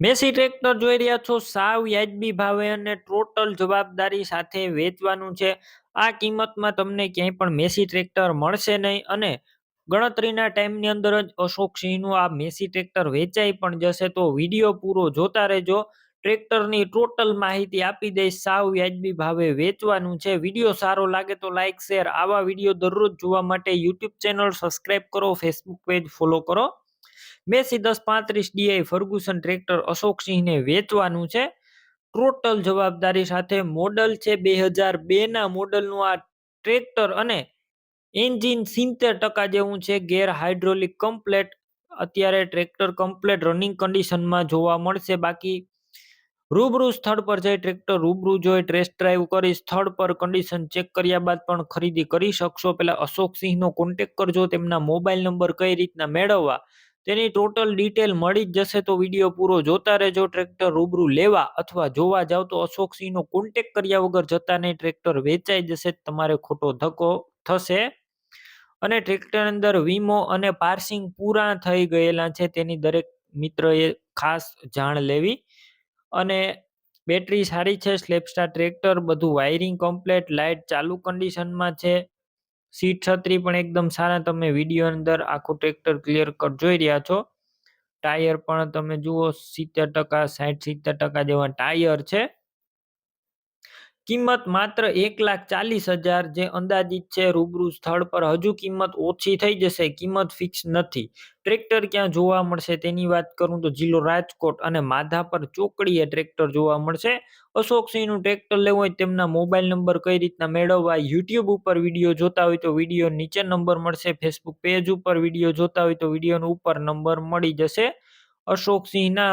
Massey tractor જોઈ રહ્યા છો. સાવ વ્યાજબી ભાવે અને ટોટલ જવાબદારી સાથે વેચવાનું છે. આ કિંમતમાં તમને ક્યાંય પણ મેસી ટ્રેક્ટર મળશે નહીં અને ગણતરીના ટાઈમની અંદર જ અશોક સિંહનું આ મેસી ટ્રેક્ટર વેચાઈ પણ જશે તો વીડિયો પૂરો જોતા રહેજો. ટ્રેક્ટરની ટોટલ માહિતી આપી દઈશ સાવ વ્યાજબી ભાવે વેચવાનું છે. વીડિયો સારો લાગે તો લાઇક શેર આવા વીડિયો દરરોજ જોવા માટે યુટ્યુબ ચેનલ સબસ્ક્રાઇબ કરો, ફેસબુક પેજ ફોલો કરો. મેસી દસ પાંત્રીસ ડીઆઈ ફર્ગુસન ટ્રેક્ટર અશોક સિંહને વેચવાનું છે. ટોટલ જવાબદારી સાથે મોડલ છે બે હજાર બેના મોડલનું આ ટ્રેક્ટર અને એન્જિન સિત્તેર ટકા જેવું છે. ગેર હાઇડ્રોલિક કમ્પ્લેટ, અત્યારે ટ્રેક્ટર કમ્પ્લેટ રનિંગ કન્ડિશનમાં જોવા મળશે. બાકી રૂબરૂ સ્થળ પર જઈ ટ્રેક્ટર રૂબરૂ જોઈ ટ્રેસ ડ્રાઈવ કરી સ્થળ પર કન્ડિશન ચેક કર્યા બાદ પણ ખરીદી કરી શકશો. પહેલાં અશોક સિંહનો કોન્ટેક કરજો, તેમના મોબાઈલ નંબર કઈ રીતના મેળવવા તેની ટોટલ ડિટેલ મળી જ જશે તો વીડિયો પૂરો જોતા રહેજો. ટ્રેક્ટર રૂબરૂ લેવા અથવા જોવા જાવ તો અશોક સિંહનો કોન્ટેક કર્યા વગર જતા નહીં. ટ્રેક્ટર વેચાઈ જશે, તમારે ખોટો ધક્કો થશે. અને ટ્રેક્ટર અંદર વીમો અને પાર્સિંગ પૂરા થઈ ગયેલા છે. તેની દરેક મિત્રએ ખાસ જાણ લેવી. અને બેટરી સારી છે સ્લેપસ્ટાર ટ્રેક્ટર બધું વાયરિંગ કમ્પ્લેટ લાઇટ ચાલુ કન્ડિશનમાં છે. સીટ છત્રી પણ એકદમ સારા તમે વીડિયો અંદર આખું ટ્રેક્ટર ક્લિયર કટ જોઈ રહ્યા છો. ટાયર પણ તમે જુઓ, સિત્તેર ટકા સાઠ સિત્તેર ટકા જેવા ટાયર છે. કિંમત માત્ર એક લાખ ચાલીસ હજાર જે અંદાજિત છે, રૂબરૂ સ્થળ પર હજુ કિંમત ઓછી થઈ જશે, કિંમત ફિક્સ નથી. ટ્રેક્ટર ક્યાં જોવા મળશે તેની વાત કરું તો જિલ્લો રાજકોટ અને માધાપર ચોકડીએ ટ્રેક્ટર જોવા મળશે. અશોકસિંહનું ટ્રેક્ટર લેવું હોય તેમના મોબાઈલ નંબર કઈ રીતના મેળવવા, યુટ્યુબ ઉપર વીડિયો જોતા હોય તો વીડિયો નીચે નંબર મળશે, ફેસબુક પેજ ઉપર વીડિયો જોતા હોય તો વિડીયોનો ઉપર નંબર મળી જશે. અશોકસિંહના